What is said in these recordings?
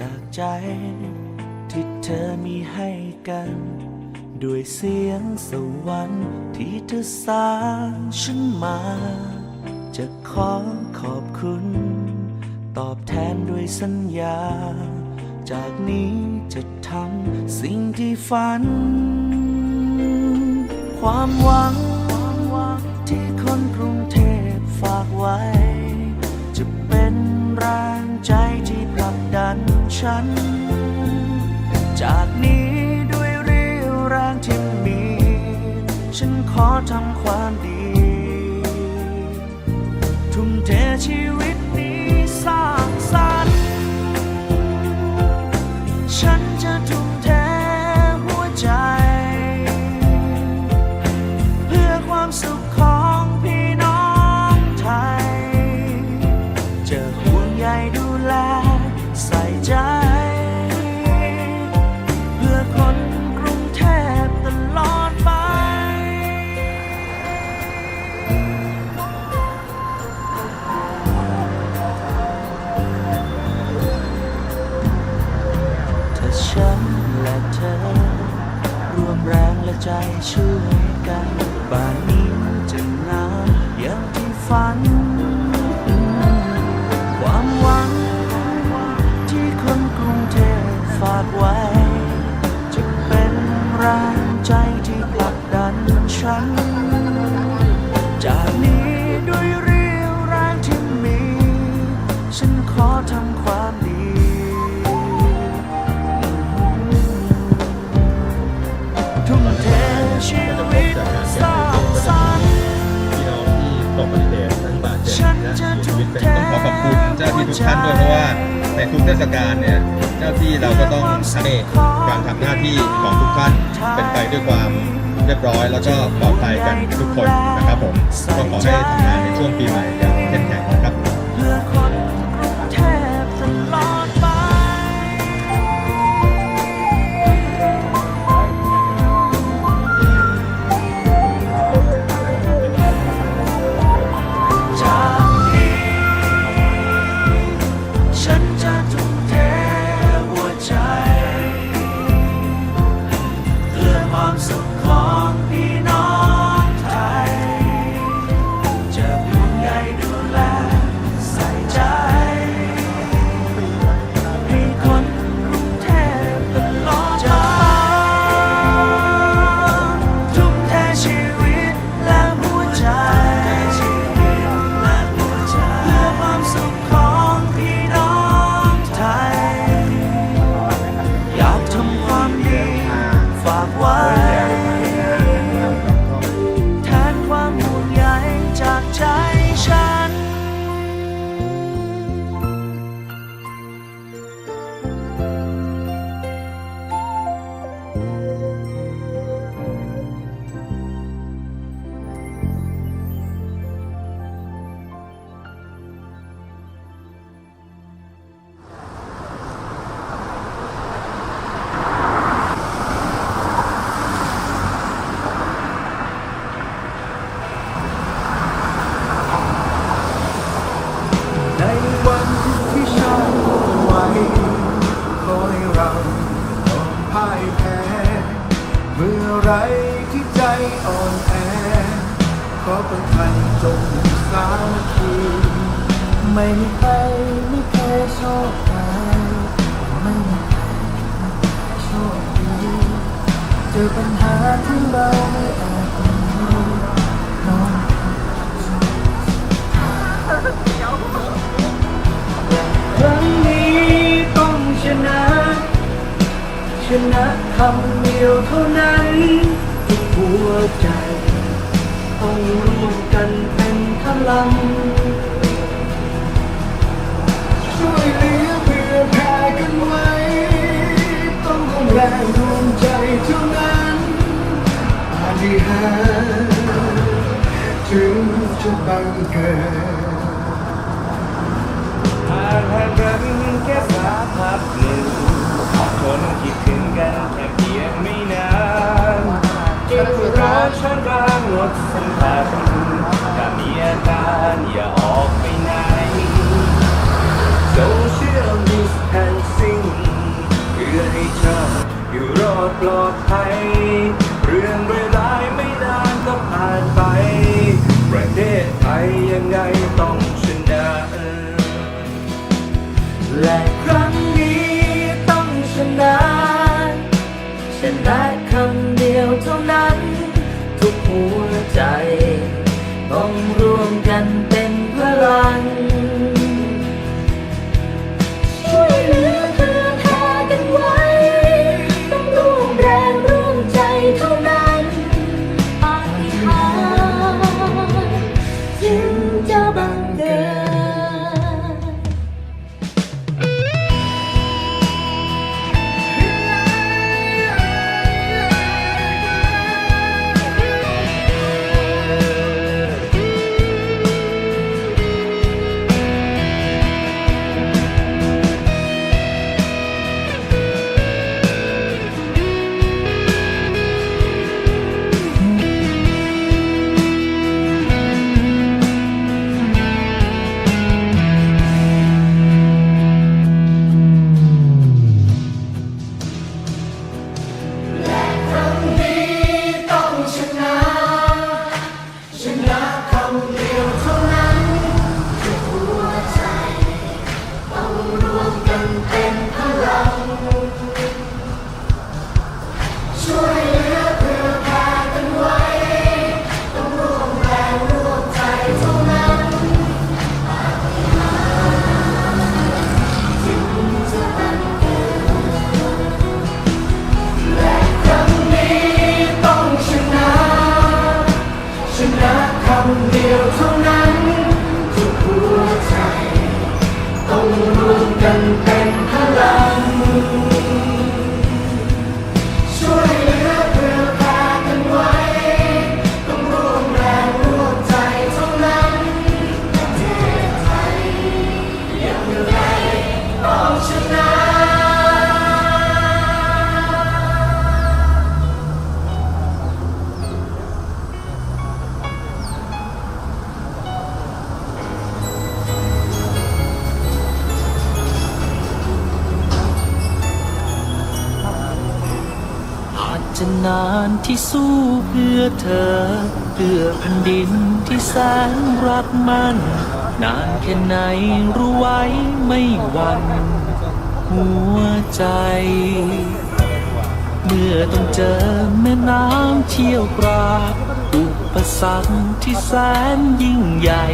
จากใจ ที่เธอมีให้กัน ด้วยเสียงสวรรค์ที่เธอสร้างฉันมา จะขอขอบคุณ ตอบแทนด้วยสัญญา จากนี้จะทำสิ่งที่ฝัน ความหวังที่คนกรุงเทพฝากไว้ จะเป็นแร ดันฉัน จากนี้ด้วยเรี่ยวแรงที่มี ฉันขอทำความดี ช่วยกันบ้านนี้จะงามอย่างที่ฝัน ความหวังที่คนกรุงเทพฝากไว้ จะเป็นแรงใจที่ผลักดันฉัน จากนี้ด้วยเรี่ยวแรงที่มี ฉันขอทำความดี ขอบคุณเจ้าที่ทุกท่านด้วยเพราะว่าในทุกเทศกาลเนี่ยเจ้าที่เราก็ต้องทำการทำหน้าที่ของทุกท่านเป็นไปด้วยความเรียบร้อย แล้วก็ปลอดภัยกันทุกคนนะครับผมก็ขอให้ทำงานในช่วงปีใหม่อย่างเข้มแข็ง ไม่มีใครไม่เคยโชคร้ายไม่มีใครไม่เคยโชคดีเจอปัญหาที่เราไม่อาจหนีน้องครั้งนี้ต้องชนะ ชนะคำเดียวเท่านั้นทุกหัวใจ ต้องร่วมกันเป็นพลัง จะบังเกิดหากหากกันแค่สาพักหนึ่งคนคิดถึงกันแค่เพียงไม่นานเก็บรักฉันกลางรถสัมผัสถ้ามีอาการอย่าออกไปไหน Social distancing เพื่อให้เธออยู่รอดปลอดภัยเรื่องเรื่ แนานที่สู้เพื่อเธอ เพื่อแผ่นดินที่แสนรักมัน นานแค่ไหนรู้ไว้ไม่หวันหัวใจ เมื่อต้องเจอแม่น้ำเชี่ยวกรากอุปสรรคที่แสนยิ่งใหญ่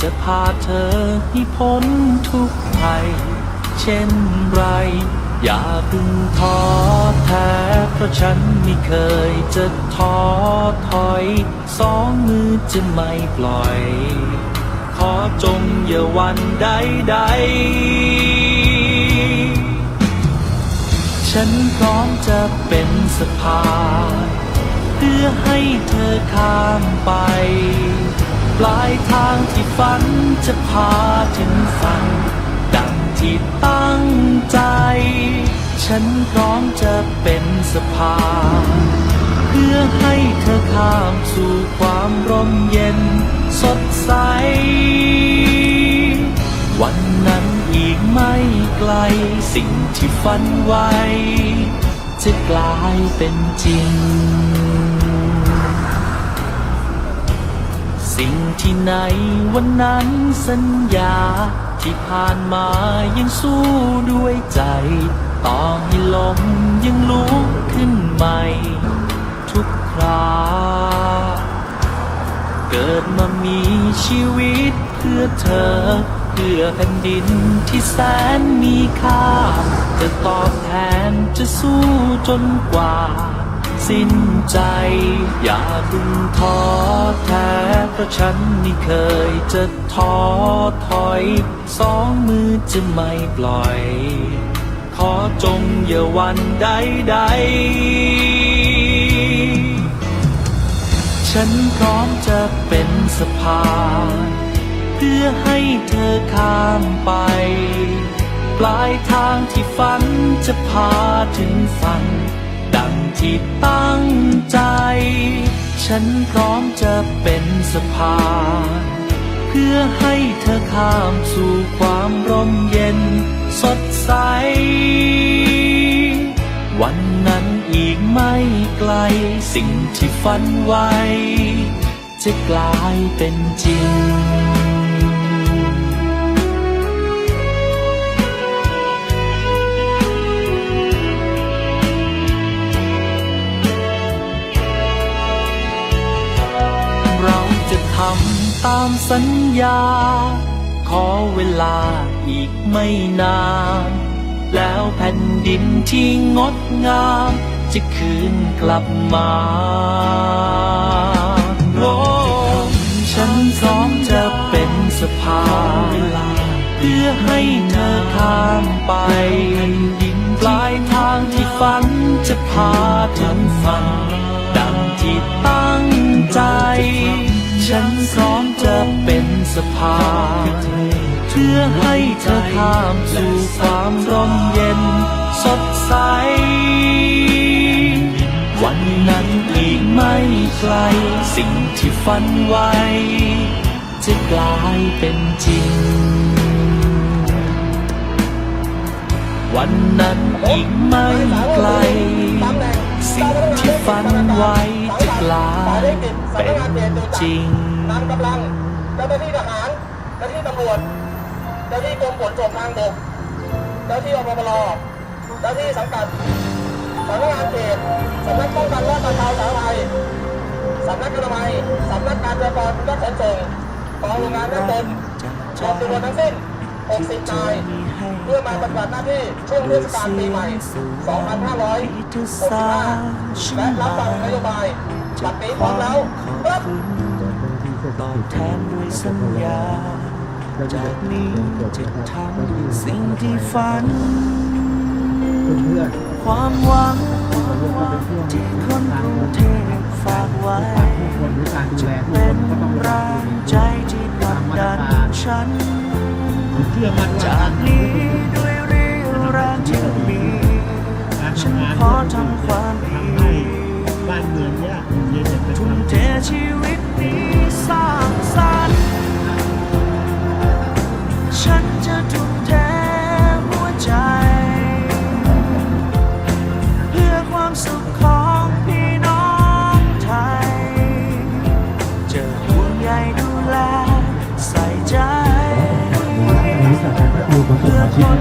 จะพาเธอให้พ้นทุกภัย เช่นไร อย่าเพึ่งท้อแท้เพราะฉันไม่เคยจะท้อถอย สองมือจะไม่ปล่อย ขอจงอย่าวันใดใดฉันพร้อมจะเป็นสะพานเพื่อให้เธอข้ามไป ปลายทางที่ฝันจะพาถึงฝัน ดังที่ตั้ง ฉันพร้อมจะเป็นสะพานเพื่อให้เธอข้ามสู่ความร่มเย็นสดใส วันนั้นอีกไม่ไกลสิ่งที่ฝันไว้ จะกลายเป็นจริง สิ่งที่ในวันนั้นสัญญาที่ผ่านมายังสู้ด้วยใจ ต่อให้ลมยังลุกขึ้นใหม่ ทุกครา เกิดมามีชีวิตเพื่อเธอ เพื่อแผ่นดินที่แสนมีค่า จะตอบแทนจะสู้จนกว่า สิ้นใจ อย่าเพึ่งท้อแท้เพราะฉันไม่เคยจะท้อถอย สองมือจะไม่ปล่อย อจงอย่าวันใดใดๆฉันพร้อมจะเป็นสะพาน เพื่อให้เธอข้ามไป ปลายทางที่ฝันจะพาถึงฝัน ดังที่ตั้งใจ ฉันพร้อมจะเป็นสะพานเพื่อให้เธอข้ามสู่ความร่มเย็น สดใส วันนั้นอีกไม่ไกล สิ่งที่ฝันไว้ จะกลายเป็นจริง เราจะทำตามสัญญา ขอเวลา อีกไม่นาน แล้วแผ่นดินที่งดงาม จะคืนกลับมาโลกฉันพร้อมจะเป็นสะพานเพื่อให้เธอข้ามไปปลายทางที่ฝันจะพาถึงฝันดังที่ตั้งใจ ฉันพร้อมจะเป็นสะพาน เพื่อให้เธอข้ามสู่ความร่มเย็นสดใส วันนั้นอีกไม่ไกล สิ่งที่ฝันไว้ จะกลายเป็นจริง วันนั้นอีกไม่ไกล สิ่งที่ฝันไว้จะกลายเป็นจริงนำกำลังเจ้าหน้าที่ทหารเจ้าหน้าที่ตำรวจ เจ้าที่กรมขนส่งทางบกเจ้าที่อปปลเจ้าที่สังกัดสำนักงานเขตสำนักป้องกันและบรรเทาสาธารณภัยสำนักอนามัยสำนักการจราจรและขนส่งกองโรงงานน้ำตนรวมจำนวนทั้งสิ้น 60 นาย เพื่อมาปฏิบัติหน้าที่ช่วงเทศกาลปีใหม่ 2565 และรับฟังนโยบายบัดนี้พร้อมแล้วครับตอบแทนด้วยสัญญา จากนี้จะทำสิ่งที่ฝัน ความหวังที่คนกรุงเทพฝากไว้จะเป็นแรงใจที่ผลักดันฉันเชื่อมั่นว่าจากนี้ด้วยเรี่ยวแรงที่มี ฉันขอทำความดีบ้านเมืองเนี่ยเย็นเป็นทุ่มเทชีวิต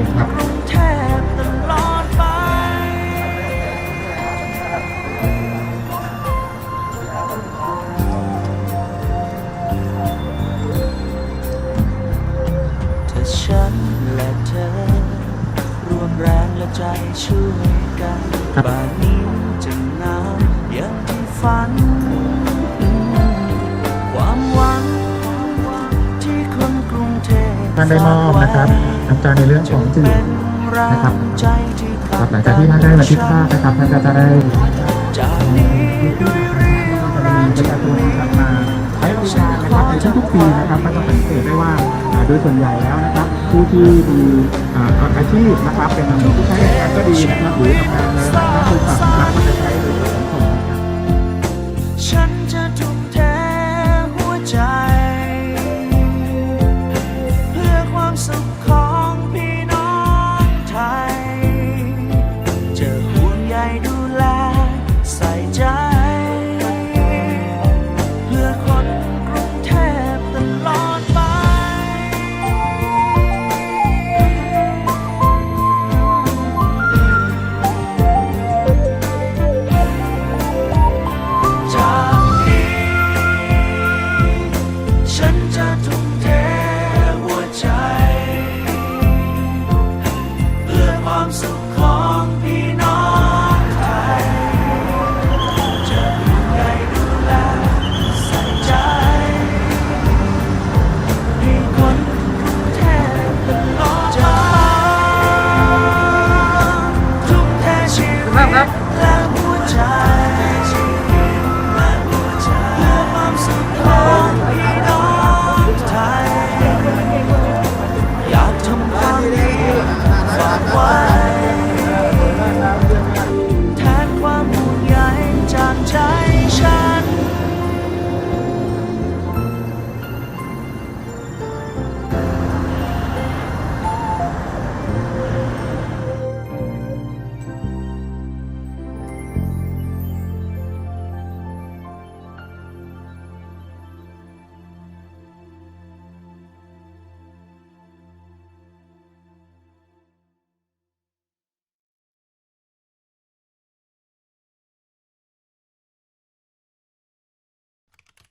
พื่อคนกรุงเทพตลอดไปถ้าฉันและเธอรวมแรงและใจช่วยกันบ้านนี้จะงามอย่างที่ฝัน ทพท่านได้มอบนะครับน้ำใจในเรื่องของจืดนะครับครับหลังจากที่ท่านได้บันทึกภาพนะครับท่านก็จะได้จากนี้ด้วยเรี่ยวแรงประชาชนนะครับมาใช้บริการนะครับในทุกๆปีนะครับก็จะสังเกตได้ว่าอ่าโดยส่วนใหญ่แล้วนะครับ ผู้ที่มีอ่าอาชีพนะครับเป็นผู้ใช้แรงงานก็ดีนะครับหรือทำงานในร้านบริษัทนะครับก็จะใช้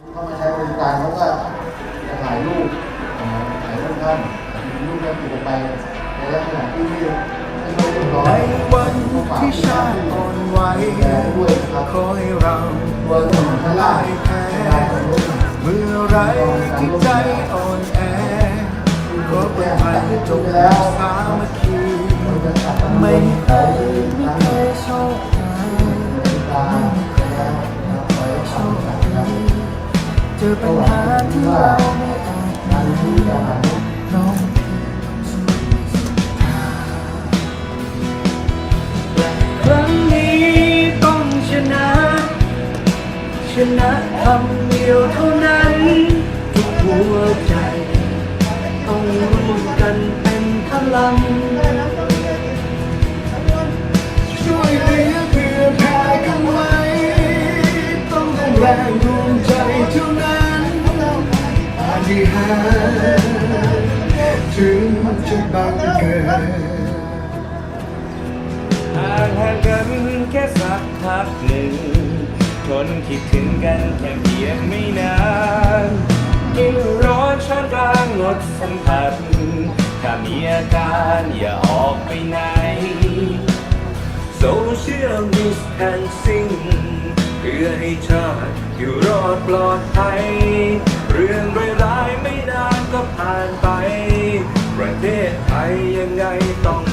เข้ามาใช้บริการเขาก็จะถ่ายรูปถ่ายรูปท่านรูปท่านติดไปในลักษณะที่ไม่ไม่เรียบร้อยในวันที่ชาติอ่อนไหวด้วยครับขอให้เราตัวหนึ่งข้างล่างแพ้เมื่อไรที่ใจอ่อนแอก็เป็นพันจงรักสามัคคีไม่เคยไม่เคยโชคร้าย เจอปัญหาที่เราไม่อาจหนีน้องครั้งนี้ต้องชนะ ชนะคำเดียวเท่านั้นทุกหัวใจ ต้องร่วมกันเป็นพลังาฏิหาริย์ถึงจะบังเกิดห่างห่างกันแค่สักพักหนึ่งทนคิดถึงกันแค่เพียงไม่นานกินร้อนช้อนกลางงดสัมผัสถ้ามีอาการอย่าออกไปไหน Social distancing เพื่อให้ชาติอยู่รอดปลอดภัย เรื่องร้าย ผ่านไป ประเทศไทยยังไงต้อง